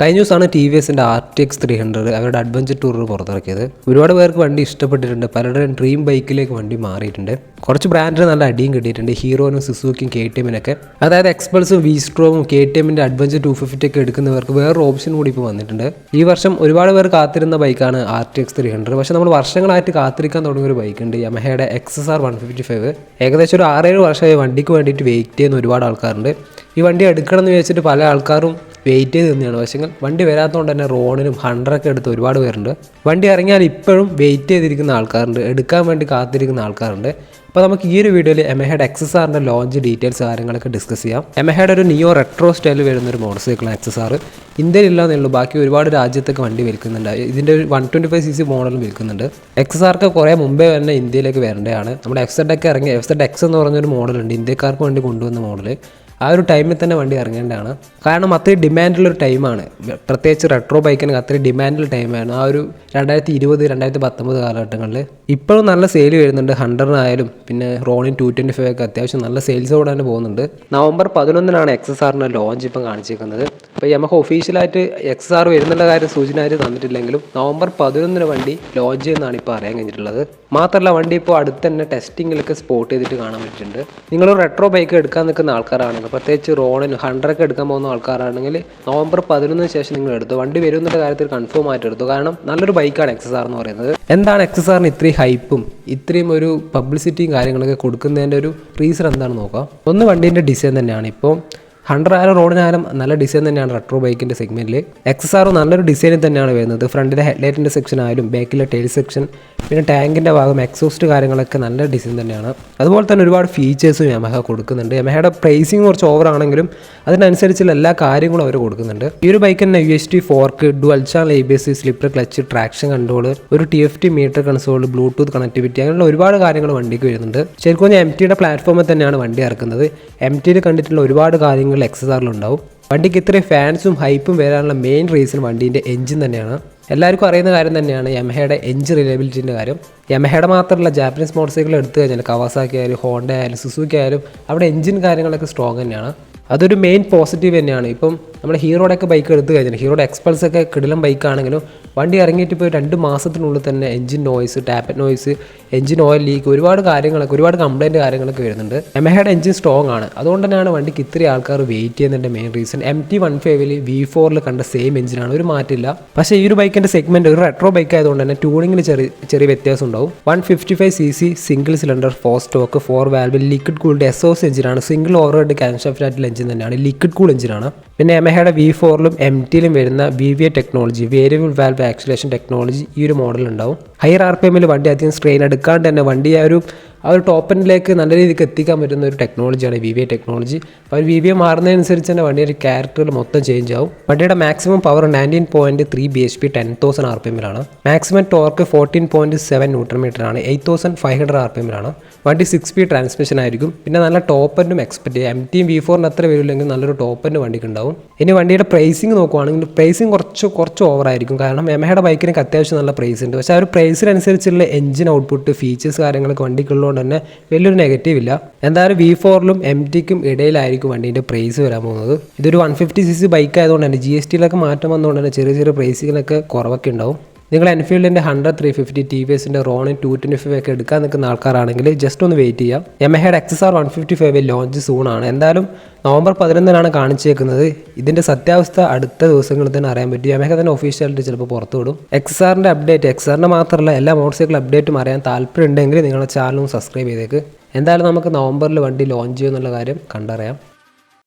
കഴിഞ്ഞ ദിവസമാണ് T V എസിന്റെ R T X three hundred അവരുടെ അഡ്വഞ്ചർ ടൂർ പുറത്തിറക്കിയത്. ഒരുപാട് പേർക്ക് വണ്ടി ഇഷ്ടപ്പെട്ടിട്ടുണ്ട്. പലരുടെയും ഡ്രീം ബൈക്കിലേക്ക് വണ്ടി മാറിയിട്ടുണ്ട്. കുറച്ച് ബ്രാൻഡിന് നല്ല അടിയും കിട്ടിയിട്ടുണ്ട്. ഹീറോനും സുസുക്കിയും കെ ടി എമ്മിനൊക്കെ അതായത് എക്സ്പൾസും വി സ്ട്രോവും കെ ടി എമ്മിന്റെ അഡ്വഞ്ചർ ടു ഫിഫ്റ്റി ഒക്കെ എടുക്കുന്നവർക്ക് വേറൊരു ഓപ്ഷൻ കൂടി ഇപ്പോൾ വന്നിട്ടുണ്ട്. ഈ വർഷം ഒരുപാട് പേർ കാത്തിരുന്ന ബൈക്കാണ് R T X three hundred പക്ഷേ നമ്മൾ വർഷങ്ങളായിട്ട് കാത്തിരിക്കാൻ തുടങ്ങിയ ഒരു ബൈക്കുണ്ട് യമഹയുടെ X S R one fifty five ഏകദേശം ഒരു ആറേഴ് വർഷമായി വണ്ടിക്ക് വേണ്ടിയിട്ട് വെയിറ്റ് ചെയ്യുന്ന ഒരുപാട് ആൾക്കാരുണ്ട്. ഈ വണ്ടി എടുക്കണം എന്ന് വിചാരിച്ചിട്ട് പല ആൾക്കാരും വെയിറ്റ് ചെയ്ത് തന്നെയാണ് പക്ഷേ വണ്ടി വരാത്തതുകൊണ്ട് തന്നെ റോണിനും ഹൺഡ്രഡൊക്കെ എടുത്ത് ഒരുപാട് പേരുണ്ട്. വണ്ടി ഇറങ്ങിയാൽ ഇപ്പോഴും വെയിറ്റ് ചെയ്തിരിക്കുന്ന ആൾക്കാരുണ്ട്. എടുക്കാൻ വേണ്ടി കാത്തിരിക്കുന്ന ആൾക്കാരുണ്ട്. അപ്പോൾ നമുക്ക് ഈ ഒരു വീഡിയോയിൽ എമഹയുടെ എക്സസ് ആറിന്റെ ലോഞ്ച് ഡീറ്റെയിൽസ് കാര്യങ്ങളൊക്കെ ഡിസ്കസ് ചെയ്യാം. എമഹയുടെ ഒരു നിയോ റെട്രോ സ്റ്റൈൽ വരുന്ന ഒരു മോട്ടോർ സൈക്കിളാണ് എക്സസ് ആർ ഇന്ത്യയിൽ ഇല്ലാന്നേ ഉള്ളൂ ബാക്കി ഒരുപാട് രാജ്യത്തൊക്കെ വണ്ടി വിൽക്കുന്നുണ്ട്. ഇതിന്റെ ഒരു one twenty five C C മോഡലും വിൽക്കുന്നുണ്ട്. എക്സസ് ആർക്ക് കുറേ മുമ്പേ തന്നെ ഇന്ത്യയിലേക്ക് വരേണ്ടതാണ്. നമ്മുടെ എക്സഡ് ഒക്കെ ഇറങ്ങി എക്സഡ് എക്സ് എന്ന് പറഞ്ഞൊരു മോഡലുണ്ട് ഇന്ത്യക്കാർക്ക് വേണ്ടി കൊണ്ടുവന്ന മോഡൽ ആ ഒരു ടൈമിൽ തന്നെ വണ്ടി ഇറങ്ങേണ്ടതാണ്. കാരണം അത്രയും ഡിമാൻഡുള്ളൊരു ടൈമാണ് പ്രത്യേകിച്ച് റെട്രോ ബൈക്കിന് അത്രയും ഡിമാൻഡുള്ള ടൈമാണ് ആ ഒരു രണ്ടായിരത്തി ഇരുപത് രണ്ടായിരത്തി പത്തൊമ്പത് കാലഘട്ടങ്ങളിൽ. ഇപ്പോഴും നല്ല സെയിൽ വരുന്നുണ്ട്. ഹൺഡ്രഡിനായാലും പിന്നെ റോണിൻ ടു ട്വന്റി ഫൈവ് ഒക്കെ അത്യാവശ്യം നല്ല സെയിൽസോടെ തന്നെ പോകുന്നുണ്ട്. നവംബർ പതിനൊന്നിനാണ് എക്സസ് ആറിന്റെ ലോഞ്ച് ഇപ്പം കാണിച്ചിരിക്കുന്നത്. അപ്പോൾ നമുക്ക് ഒഫീഷ്യലായിട്ട് എക്സ് ആർ വരുന്നുള്ള കാര്യം സൂചന ആര് തന്നിട്ടില്ലെങ്കിലും നവംബർ പതിനൊന്നിന് വണ്ടി ലോഞ്ച് ചെയ്യുന്നതാണ് ഇപ്പോൾ അറിയാൻ കഴിഞ്ഞിട്ടുള്ളത്. മാത്രമല്ല വണ്ടി ഇപ്പോൾ അടുത്ത് തന്നെ ടെസ്റ്റിങ്ങിലൊക്കെ സ്പോട്ട് ചെയ്തിട്ട് കാണാൻ പറ്റിയിട്ടുണ്ട്. നിങ്ങൾ റെട്രോ ബൈക്ക് എടുക്കാൻ നിൽക്കുന്ന ആൾക്കാരാണെങ്കിൽ പ്രത്യേകിച്ച് റോണിന് ഹൺഡ്രഡൊക്കെ എടുക്കാൻ പോകുന്ന ആൾക്കാരാണെങ്കിൽ നവംബർ പതിനൊന്നിന് ശേഷം നിങ്ങൾ എടുത്തു. വണ്ടി വരും കാര്യത്തിൽ കൺഫേം ആയിട്ട് എടുത്തു. കാരണം നല്ലൊരു ബൈക്കാണ് എക്സസ് ആർ എന്ന് പറയുന്നത്. എന്താണ് എക്സസ് ആറിന് ഇത്രയും ഹൈപ്പും ഇത്രയും ഒരു പബ്ലിസിറ്റിയും കാര്യങ്ങളൊക്കെ കൊടുക്കുന്നതിന്റെ ഒരു റീസൺ എന്താണെന്ന് നോക്കാം. ഒന്ന് വണ്ടീന്റെ ഡിസൈൻ തന്നെയാണ്. ഇപ്പോൾ ഹൺഡ്രഡ് ആരോ റോഡിനായാലും നല്ല ഡിസൈൻ തന്നെയാണ് റെട്രോ ബൈക്കിന്റെ സെഗ്മെന്റിൽ എക്സസ് ആർ നല്ലൊരു ഡിസൈനിൽ തന്നെയാണ് വരുന്നത്. ഫ്രണ്ടിലെ ഹെഡ്ലൈറ്റിന്റെ സെക്ഷൻ ആയാലും ബാക്കിലെ ടെയിൽ സെക്ഷൻ പിന്നെ ടാങ്കിന്റെ ഭാഗം എക്സോസ്റ്റ് കാര്യങ്ങളൊക്കെ നല്ല ഡിസൈൻ തന്നെയാണ്. അതുപോലെ തന്നെ ഒരുപാട് ഫീച്ചേഴ്സും യമഹ കൊടുക്കുന്നുണ്ട്. യമഹയുടെ പ്രൈസിങ് കുറച്ച് ഓവർ ആണെങ്കിലും അതിനനുസരിച്ചുള്ള എല്ലാ കാര്യങ്ങളും അവർ കൊടുക്കുന്നുണ്ട്. ഈ ഒരു ബൈക്ക് തന്നെ U S T fork dual channel A B S slipper clutch traction control ഒരു T F T meter console Bluetooth connectivity അങ്ങനെയുള്ള ഒരുപാട് കാര്യങ്ങൾ വണ്ടിക്ക് വരുന്നുണ്ട്. ശരിക്കും എം ടിയുടെ പ്ലാറ്റ്ഫോമിൽ തന്നെയാണ് വണ്ടി ഇറക്കുന്നത്. എം ടിയിൽ കണ്ടിട്ടുള്ള ഒരുപാട് കാര്യങ്ങൾ എക്സസ് ഉണ്ടാവും. വണ്ടിക്ക് ഇത്രയും ഫാൻസും ഹൈപ്പും വരാനുള്ള മെയിൻ റീസൺ വണ്ടീന്റെ എഞ്ചിൻ തന്നെയാണ്. എല്ലാവർക്കും അറിയുന്ന കാര്യം തന്നെയാണ് യമഹയുടെ എഞ്ചിൻ റിലയബിലിറ്റിന്റെ കാര്യം. യമഹയുടെ മാത്രമല്ല ജാപ്പനീസ് മോട്ടോർ സൈക്കിൾ എടുത്തു കഴിഞ്ഞാൽ കവാസാക്കി ആയാലും ഹോണ്ട ആയാലും സുസുക്കി ആയാലും അവിടെ എഞ്ചിൻ കാര്യങ്ങളൊക്കെ സ്ട്രോങ് തന്നെയാണ്. അതൊരു മെയിൻ പോസിറ്റീവ് തന്നെയാണ്. ഇപ്പം നമ്മുടെ ഹീറോയുടെയൊക്കെ ബൈക്ക് എടുത്തു കഴിഞ്ഞാൽ ഹീറോയുടെ എക്സ്പൾസ് ഒക്കെ കിടിലം ബൈക്കാണെങ്കിലും വണ്ടി ഇറങ്ങിയിട്ട് ഇപ്പോൾ രണ്ട് മാസത്തിനുള്ളിൽ തന്നെ engine noise tappet noise engine oil leak ഒരുപാട് കാര്യങ്ങളൊക്കെ ഒരുപാട് കംപ്ലൈന്റ് കാര്യങ്ങളൊക്കെ വരുന്നുണ്ട്. എമഹയുടെ എഞ്ചിൻ സ്ട്രോങ് ആണ്. അതുകൊണ്ട് തന്നെയാണ് വണ്ടിക്ക് ഇത്രയും ആൾക്കാർ വെയിറ്റ് ചെയ്യുന്നതിന്റെ main reason M T one ഫൈവിൽ വി ഫോറിൽ കണ്ട സെയിം എഞ്ചിനാണ് ഒരു മാറ്റില്ല പക്ഷേ ഈ ഒരു ബൈക്കിന്റെ സെഗ്മെന്റ് ഒരു റെട്രോ ബൈക്ക് ആയതുകൊണ്ട് തന്നെ ട്യൂണിങ്ങിന് ചെറിയ ചെറിയ വ്യത്യാസം ഉണ്ടാവും. One fifty five C C single cylinder four stroke four വാൽവിൽ liquid cooled S ഓസ് എഞ്ചിനാണ് സിംഗിൾ ഓവർ ഹെഡ് ക്യാൻഷാഫ്റ്റാറ്റിൽ എഞ്ചിൻ തന്നെയാണ്. ലിക്വിഡ് കൂൾ എഞ്ചിനാണ് പിന്നെ എമഹയുടെ വി ഫോറിലും എം ടിയിലും വരുന്ന V V A technology variable valve acceleration technology ഈ ഒരു മോഡൽ ഉണ്ടാവും. ഹയർ ആർ പി എമ്മിൽ വണ്ടി അധികം സ്ട്രെയിൻ എടുക്കാണ്ട് തന്നെ വണ്ടി ആ ഒരു ആ ഒരു ടോപ്പനിലേക്ക് നല്ല രീതിക്ക് എത്തിക്കാൻ പറ്റുന്ന ഒരു ടെക്നോളജിയാണ് വി വി എ ടെക്നോളജി അപ്പോൾ വി വി എ മാറുന്നതനുസരിച്ച് തന്നെ വണ്ടിയുടെ ക്യാരക്ടറുകൾ മൊത്തം ചേഞ്ച് ആവും. വണ്ടിയുടെ maximum power nineteen point three B H P ten thousand R P എമ്മിലാണ് maximum torque fourteen point seven newton meter ആണ്. Eight thousand five hundred R P എമ്മിലാണ് വണ്ടി സിക്സ് സ്പീഡ് ട്രാൻസ്മിഷൻ ആയിരിക്കും. പിന്നെ നല്ല ടോപ്പ് എൻഡും എക്സ്പെക്ട് ചെയ്യാം M ടിയും V ഫോറിന് അത്ര വരില്ലെങ്കിൽ നല്ലൊരു ടോപ്പ് എൻഡ് വണ്ടിക്ക് ഉണ്ടാവും. ഇനി വണ്ടിയുടെ പ്രൈസിംഗ് നോക്കുവാണെങ്കിൽ പ്രൈസിങ് കുറച്ച് കുറച്ച് ഓവർ ആയിരിക്കും. കാരണം എമഹയുടെ ബൈക്കിനൊക്കെ അത്യാവശ്യം നല്ല പ്രൈസ് ഉണ്ട്. പക്ഷേ ആ ഒരു പ്രൈസിനനുസരിച്ചുള്ള എഞ്ചിൻ ഔട്ട്പുട്ട് ഫീച്ചേഴ്സ് കാര്യങ്ങളൊക്കെ വണ്ടിക്കുള്ളതുകൊണ്ട് തന്നെ വലിയൊരു നെഗറ്റീവ് ഇല്ല. എന്തായാലും വി ഫോറിലും എം ടിക്കും ഇടയിലായിരിക്കും വണ്ടീന്റെ പ്രൈസ് വരാൻ പോകുന്നത്. ഇതൊരു one fifty C C bike ആയതുകൊണ്ട് തന്നെ ജി എസ് ടിയിലൊക്കെ മാറ്റം വന്നതുകൊണ്ട് തന്നെ ചെറിയ ചെറിയ പ്രൈസിങ്ങിലൊക്കെ കുറവൊക്കെ ഉണ്ടാവും. നിങ്ങൾ എൻഫീൽഡിന്റെ hundred three fifty T V എസിന്റെ റോണി ടു ട്വന്റി ഫൈവ് ഒക്കെ എടുക്കാൻ നിൽക്കുന്ന ആൾക്കാരാണെങ്കിൽ ജസ്റ്റ് ഒന്ന് വെയിറ്റ് ചെയ്യാം. എമഹയുടെ X S R one fifty five launch സൂണാണ് എന്തായാലും നവംബർ പതിനൊന്നിനാണ് കാണിച്ചേക്കുന്നത്. ഇതിന്റെ സത്യാവസ്ഥ അടുത്ത ദിവസങ്ങളിൽ തന്നെ അറിയാൻ പറ്റും. എമഹ തന്നെ ഒഫീഷ്യലായിട്ട് ചിലപ്പോൾ പുറത്തു വിടും. എക്സ് ആറിന്റെ അപ്ഡേറ്റ് എക്സ് ആറിന്റെ മാത്രമല്ല എല്ലാ മോട്ടോർ സൈക്കിൾ അപ്ഡേറ്റും അറിയാൻ താല്പര്യം ഉണ്ടെങ്കിൽ നിങ്ങളുടെ ചാനലും സബ്സ്ക്രൈബ് ചെയ്തേക്ക്. എന്തായാലും നമുക്ക് നവംബറിൽ വണ്ടി ലോഞ്ച് ചെയ്യുമെന്നുള്ള കാര്യം കണ്ടറിയാം.